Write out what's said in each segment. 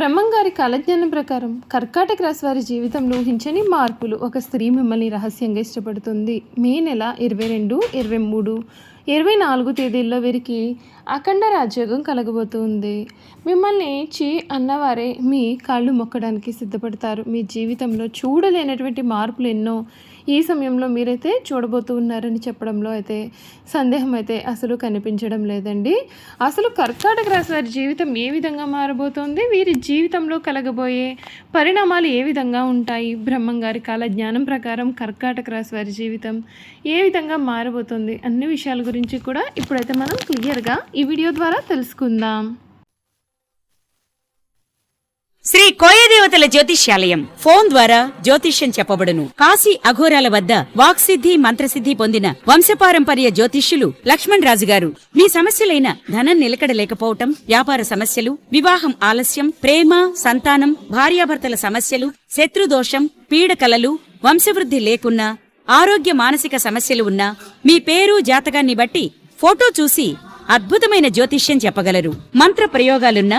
బ్రహ్మంగారి కాలజ్ఞానం ప్రకారం కర్కాటక రాశి వారి జీవితంలో ఊహించని మార్పులు. ఒక స్త్రీ మిమ్మల్ని రహస్యంగా ఇష్టపడుతుంది. మే నెల ఇరవై రెండు ఇరవై మూడు. ఇరవై నాలుగు తేదీల్లో వీరికి అఖండ రాజ్యోగం కలగబోతుంది. మిమ్మల్ని చీ అన్నవారే మీ కాళ్ళు మొక్కడానికి సిద్ధపడతారు. మీ జీవితంలో చూడలేనటువంటి మార్పులు ఎన్నో ఈ సమయంలో మీరైతే చూడబోతూ ఉన్నారని చెప్పడంలో అయితే సందేహం అయితే అసలు కనిపించడం లేదండి. అసలు కర్కాటక రాశి వారి జీవితం ఏ విధంగా మారబోతోంది? వీరి జీవితంలో కలగబోయే పరిణామాలు ఏ విధంగా ఉంటాయి? బ్రహ్మంగారి కాల జ్ఞానం ప్రకారం కర్కాటక రాశి వారి జీవితం ఏ విధంగా మారబోతుంది? అన్ని విషయాలు గురించి కూడా ఇప్పుడైతే మనం క్లియర్గా ఈ వీడియో ద్వారా తెలుసుకుందాం. శ్రీ కోయదేవతల జ్యోతిష్యాలయం ఫోన్ ద్వారా జ్యోతిష్యం చెప్పబడును. కాశీ అఘోరాల వద్ద వాక్సిద్ధి మంత్రసిద్ధి పొందిన వంశపారంపర్య జ్యోతిష్యులు లక్ష్మణ్ రాజు గారు. మీ సమస్యలైన ధనం నిలకడ లేకపోవటం వ్యాపార సమస్యలు వివాహం ఆలస్యం ప్రేమ సంతానం భార్యాభర్తల సమస్యలు శత్రుదోషం పీడకలలు వంశవృద్ధి లేకున్నా ఆరోగ్య మానసిక సమస్యలు ఉన్నా మీ పేరు జాతకాన్ని బట్టి ఫోటో చూసి అద్భుతమైన జ్యోతిష్యం చెప్పగలరు. మంత్ర ప్రయోగాలున్నా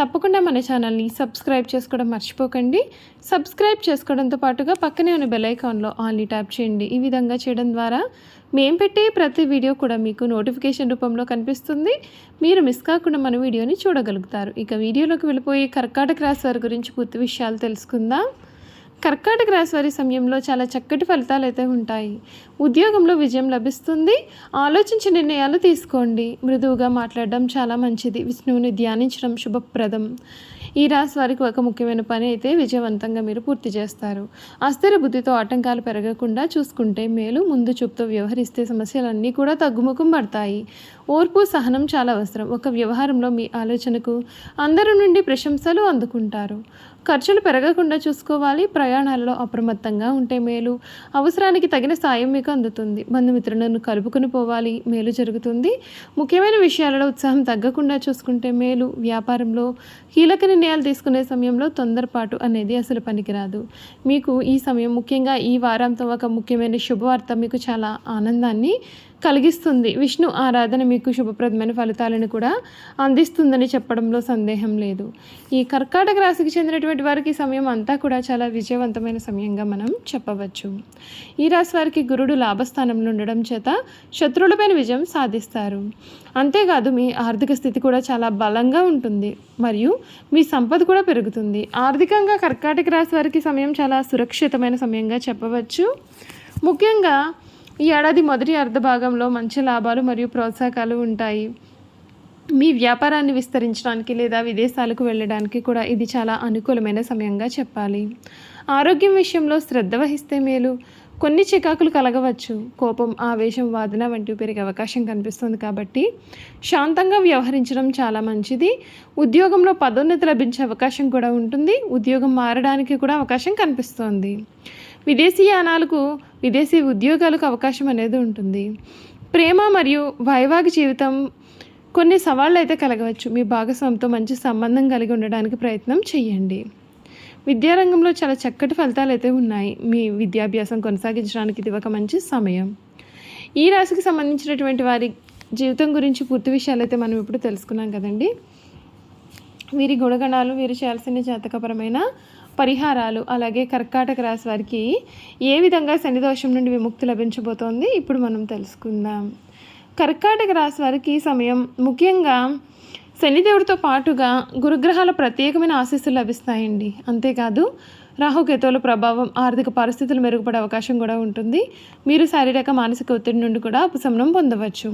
తప్పకుండా మన ఛానల్ని సబ్స్క్రైబ్ చేసుకోవడం మర్చిపోకండి. సబ్స్క్రైబ్ చేసుకోవడంతో పాటుగా పక్కనే ఉన్న బెల్ ఐకాన్లో ఆన్లీ ట్యాప్ చేయండి. ఈ విధంగా చేయడం ద్వారా మేము పెట్టే ప్రతి వీడియో కూడా మీకు నోటిఫికేషన్ రూపంలో కనిపిస్తుంది. మీరు మిస్ కాకుండా మన వీడియోని చూడగలుగుతారు. ఇక వీడియోలోకి వెళ్ళిపోయి కర్కాటక రాశి వారి గురించి పూర్తి విషయాలు తెలుసుకుందాం. కర్కాటక రాశి వారి సమయంలో చాలా చక్కటి ఫలితాలు అయితే ఉంటాయి. ఉద్యోగంలో విజయం లభిస్తుంది. ఆలోచించి నిర్ణయాలు తీసుకోండి. మృదువుగా మాట్లాడడం చాలా మంచిది. విష్ణువుని ధ్యానించడం శుభప్రదం. ఈ రాశి వారికి ఒక ముఖ్యమైన పని అయితే విజయవంతంగా మీరు పూర్తి చేస్తారు. అస్థిర బుద్ధితో ఆటంకాలు పెరగకుండా చూసుకుంటే మేలు. ముందు చూపుతో వ్యవహరిస్తే సమస్యలన్నీ కూడా తగ్గుముఖం పడతాయి. ఓర్పు సహనం చాలా అవసరం. ఒక వ్యవహారంలో మీ ఆలోచనకు అందరి నుండి ప్రశంసలు అందుకుంటారు. ఖర్చులు పెరగకుండా చూసుకోవాలి ప్రయాణాలలో అప్రమత్తంగా ఉంటే మేలు. అవసరానికి తగిన సాయం మీకు అందుతుంది. బంధుమిత్రులను కలుపుకొని పోవాలి మేలు జరుగుతుంది. ముఖ్యమైన విషయాలలో ఉత్సాహం తగ్గకుండా చూసుకుంటే మేలు. వ్యాపారంలో కీలక నిర్ణయాలు తీసుకునే సమయంలో తొందరపాటు అనేది అసలు పనికిరాదు. మీకు ఈ సమయం ముఖ్యంగా ఈ వారంతో ఒక ముఖ్యమైన శుభవార్త మీకు చాలా ఆనందాన్ని కలిగిస్తుంది. విష్ణు ఆరాధన మీకు శుభప్రదమైన ఫలితాలను కూడా అందిస్తుందని చెప్పడంలో సందేహం లేదు. ఈ కర్కాటక రాశికి చెందినటువంటి వారికి సమయం అంతా కూడా చాలా విజయవంతమైన సమయంగా మనం చెప్పవచ్చు. ఈ రాశి వారికి గురుడు లాభస్థానంలో ఉండడం చేత శత్రువులపైన విజయం సాధిస్తారు. అంతేకాదు మీ ఆర్థిక స్థితి కూడా చాలా బలంగా ఉంటుంది. మరియు మీ సంపద కూడా పెరుగుతుంది. ఆర్థికంగా కర్కాటక రాశి వారికి సమయం చాలా సురక్షితమైన సమయంగా చెప్పవచ్చు. ముఖ్యంగా ఈ ఏడాది మొదటి అర్ధ భాగంలో మంచి లాభాలు మరియు ప్రోత్సాహకాలు ఉంటాయి. మీ వ్యాపారాన్ని విస్తరించడానికి లేదా విదేశాలకు వెళ్ళడానికి కూడా ఇది చాలా అనుకూలమైన సమయంగా చెప్పాలి. ఆరోగ్యం విషయంలో శ్రద్ధ వహిస్తే మేలు. కొన్ని చికాకులు కలగవచ్చు. కోపం ఆవేశం వాదన వంటివి పెరిగే అవకాశం కనిపిస్తుంది కాబట్టి శాంతంగా వ్యవహరించడం చాలా మంచిది. ఉద్యోగంలో పదోన్నతి లభించే అవకాశం కూడా ఉంటుంది. ఉద్యోగం మారడానికి కూడా అవకాశం కనిపిస్తోంది. విదేశీ యానాలకు విదేశీ ఉద్యోగాలకు అవకాశం అనేది ఉంటుంది. ప్రేమ మరియు వైవాహిక జీవితం కొన్ని సవాళ్ళు అయితే కలగవచ్చు. మీ భాగస్వామితో మంచి సంబంధం కలిగి ఉండడానికి ప్రయత్నం చేయండి విద్యారంగంలో చాలా చక్కటి ఫలితాలు అయితే ఉన్నాయి. మీ విద్యాభ్యాసం కొనసాగించడానికి ఇది ఒక మంచి సమయం. ఈ రాశికి సంబంధించినటువంటి వారి జీవితం గురించి పూర్తి విషయాలు అయితే మనం ఇప్పుడు తెలుసుకున్నాం కదండి. వీరి గుణగణాలు వీరు చేయాల్సిన జాతకపరమైన పరిహారాలు అలాగే కర్కాటక రాశి వారికి ఏ విధంగా శనిదోషం నుండి విముక్తి లభించబోతోంది ఇప్పుడు మనం తెలుసుకుందాం. కర్కాటక రాశి వారికి ఈ సమయం ముఖ్యంగా శనిదేవుడితో పాటుగా గురుగ్రహాల ప్రత్యేకమైన ఆశీస్సులు లభిస్తాయండి. అంతేకాదు రాహుకేతువుల ప్రభావం ఆర్థిక పరిస్థితులు మెరుగుపడే అవకాశం కూడా ఉంటుంది. మీరు శారీరక మానసిక ఒత్తిడి నుండి కూడా ఉపశమనం పొందవచ్చు.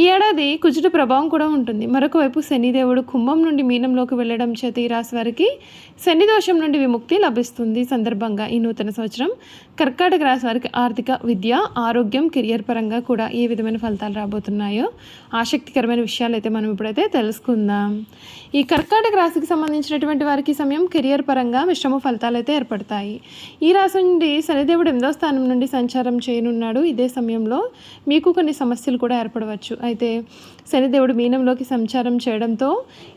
ఈ ఏడాది కుజుడు ప్రభావం కూడా ఉంటుంది. మరొక వైపు శనిదేవుడు కుంభం నుండి మీనంలోకి వెళ్ళడం చేత ఈ రాశి వారికి శని దోషం నుండి విముక్తి లభిస్తుంది. సందర్భంగా ఈ నూతన సంవత్సరం కర్కాటక రాశి వారికి ఆర్థిక విద్య ఆరోగ్యం కెరియర్ పరంగా కూడా ఏ విధమైన ఫలితాలు రాబోతున్నాయో ఆసక్తికరమైన విషయాలు అయితే మనం ఇప్పుడైతే తెలుసుకుందాం. ఈ కర్కాటక రాశికి సంబంధించినటువంటి వారికి సమయం కెరియర్ పరంగా మిశ్రమ ఫలితాలు అయితే ఏర్పడతాయి. ఈ రాశి నుండి శనిదేవుడు ఎనిమిదో స్థానం నుండి సంచారం చేయనున్నాడు. ఇదే సమయంలో మీకు కొన్ని సమస్యలు కూడా ఏర్పడవచ్చు. అయితే శనిదేవుడు మీనంలోకి సంచారం చేయడంతో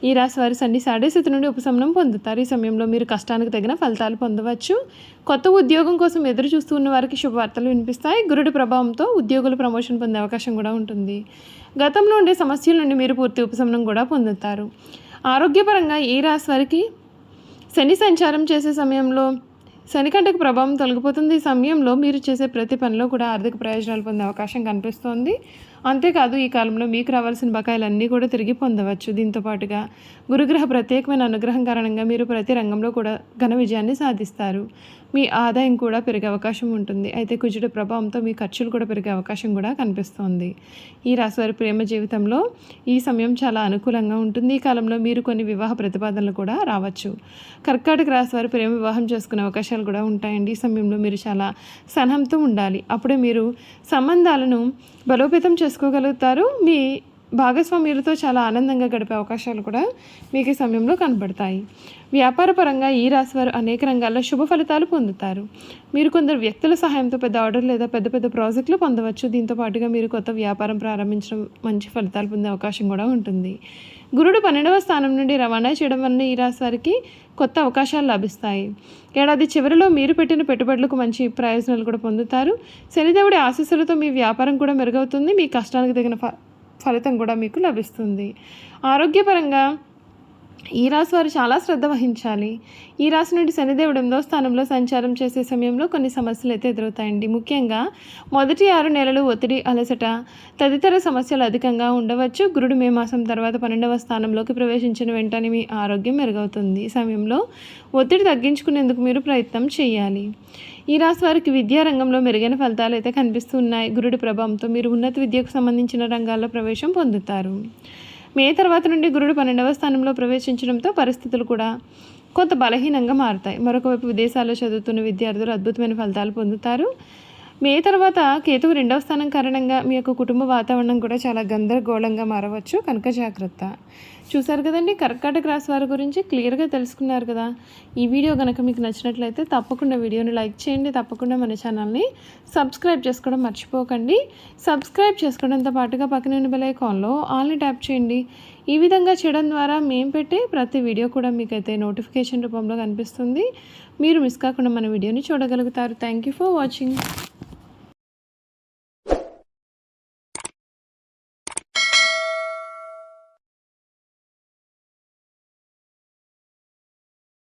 ఈ రాశి వారి సండి సాడే స్థితి నుండి ఉపశమనం పొందుతారు. ఈ సమయంలో మీరు కష్టానికి తగిన ఫలితాలు పొందవచ్చు. కొత్త ఉద్యోగం కోసం ఎదురు చూస్తూ ఉన్న వారికి శుభవార్తలు వినిపిస్తాయి. గురుడి ప్రభావంతో ఉద్యోగులు ప్రమోషన్ పొందే అవకాశం కూడా ఉంటుంది. గతంలో ఉండే సమస్యల నుండి మీరు పూర్తి ఉపశమనం కూడా పొందుతారు. ఆరోగ్యపరంగా ఈ రాశి వారికి శని సంచారం చేసే సమయంలో శని కంటకు ప్రభావం తొలగిపోతుంది. ఈ సమయంలో మీరు చేసే ప్రతి పనిలో కూడా ఆర్థిక ప్రయోజనాలు పొందే అవకాశం కనిపిస్తోంది. అంతేకాదు ఈ కాలంలో మీకు రావాల్సిన బకాయిలన్నీ కూడా తిరిగి పొందవచ్చు. దీంతో పాటుగా గురుగ్రహ ప్రత్యేకమైన అనుగ్రహం కారణంగా మీరు ప్రతి రంగంలో కూడా ఘన విజయాన్ని సాధిస్తారు. మీ ఆదాయం కూడా పెరిగే అవకాశం ఉంటుంది. అయితే కుజుడు ప్రభావంతో మీ ఖర్చులు కూడా పెరిగే అవకాశం కూడా కనిపిస్తోంది. ఈ రాశివారి ప్రేమ జీవితంలో ఈ సమయం చాలా అనుకూలంగా ఉంటుంది. ఈ కాలంలో మీరు కొన్ని వివాహ ప్రతిపాదనలు కూడా రావచ్చు. కర్కాటక రాశివారి ప్రేమ వివాహం చేసుకునే అవకాశాలు కూడా ఉంటాయండి. ఈ సమయంలో మీరు చాలా సహనంతో ఉండాలి. అప్పుడే మీరు సంబంధాలను బలోపేతం చేసుకోగలుగుతారు మీ భాగస్వామ్యులతో చాలా ఆనందంగా గడిపే అవకాశాలు కూడా మీకు ఈ సమయంలో కనబడతాయి. వ్యాపారపరంగా ఈ రాశివారు అనేక రంగాల్లో శుభ ఫలితాలు పొందుతారు. మీరు కొందరు వ్యక్తుల సహాయంతో పెద్ద ఆర్డర్ లేదా పెద్ద పెద్ద ప్రాజెక్టులు పొందవచ్చు. దీంతో పాటుగా మీరు కొత్త వ్యాపారం ప్రారంభించడం మంచి ఫలితాలు పొందే అవకాశం కూడా ఉంటుంది. గురుడు పన్నెండవ స్థానం నుండి రవాణా చేయడం వలన ఈ రాశి వారికి కొత్త అవకాశాలు లభిస్తాయి. ఏడాది చివరిలో మీరు పెట్టిన పెట్టుబడులకు మంచి ప్రయోజనాలు కూడా పొందుతారు. శనిదేవుడి ఆశీస్సులతో మీ వ్యాపారం కూడా మెరుగవుతుంది. మీ కష్టానికి తగిన ఫ ఫలితం కూడా మీకు లభిస్తుంది. ఆరోగ్యపరంగా ఈ రాశి వారు చాలా శ్రద్ధ వహించాలి. ఈ రాశి నుండి శనిదేవుడు ఎనిమిదో స్థానంలో సంచారం చేసే సమయంలో కొన్ని సమస్యలు అయితే ఎదురవుతాయండి. ముఖ్యంగా మొదటి ఆరు నెలలు ఒత్తిడి అలసట తదితర సమస్యలు అధికంగా ఉండవచ్చు. గురుడు మే మాసం తర్వాత పన్నెండవ స్థానంలోకి ప్రవేశించిన వెంటనే మీ ఆరోగ్యం మెరుగవుతుంది. ఈ సమయంలో ఒత్తిడి తగ్గించుకునేందుకు మీరు ప్రయత్నం చేయాలి. ఈ రాశి వారికి విద్యారంగంలో మెరుగైన ఫలితాలు అయితే కనిపిస్తున్నాయి. గురుడి ప్రభావంతో మీరు ఉన్నత విద్యకు సంబంధించిన రంగాల్లో ప్రవేశం పొందుతారు. మే తర్వాత నుండి గురుడు పన్నెండవ స్థానంలో ప్రవేశించడంతో పరిస్థితులు కూడా కొంత బలహీనంగా మారుతాయి. మరొక వైపు విదేశాల్లో చదువుతున్న విద్యార్థులు అద్భుతమైన ఫలితాలు పొందుతారు. మే తర్వాత కేతువు రెండవ స్థానం కారణంగా మీ యొక్క కుటుంబ వాతావరణం కూడా చాలా గందరగోళంగా మారవచ్చు. కనుక జాగ్రత్త. చూసారు కదండి కర్కాటక రాశి వారి గురించి క్లియర్గా తెలుసుకున్నారు కదా. ఈ వీడియో కనుక మీకు నచ్చినట్లయితే తప్పకుండా వీడియోని లైక్ చేయండి. తప్పకుండా మన ఛానల్ని సబ్స్క్రైబ్ చేసుకోవడం మర్చిపోకండి. సబ్స్క్రైబ్ చేసుకోవడంతో పాటుగా పక్కన ఉన్న బెల్ ఐకాన్లో ఆల్ని ట్యాప్ చేయండి. ఈ విధంగా చేయడం ద్వారా మేము పెట్టే ప్రతి వీడియో కూడా మీకైతే నోటిఫికేషన్ రూపంలో కనిపిస్తుంది. మీరు మిస్ కాకుండా మన వీడియోని చూడగలుగుతారు. Thank you for watching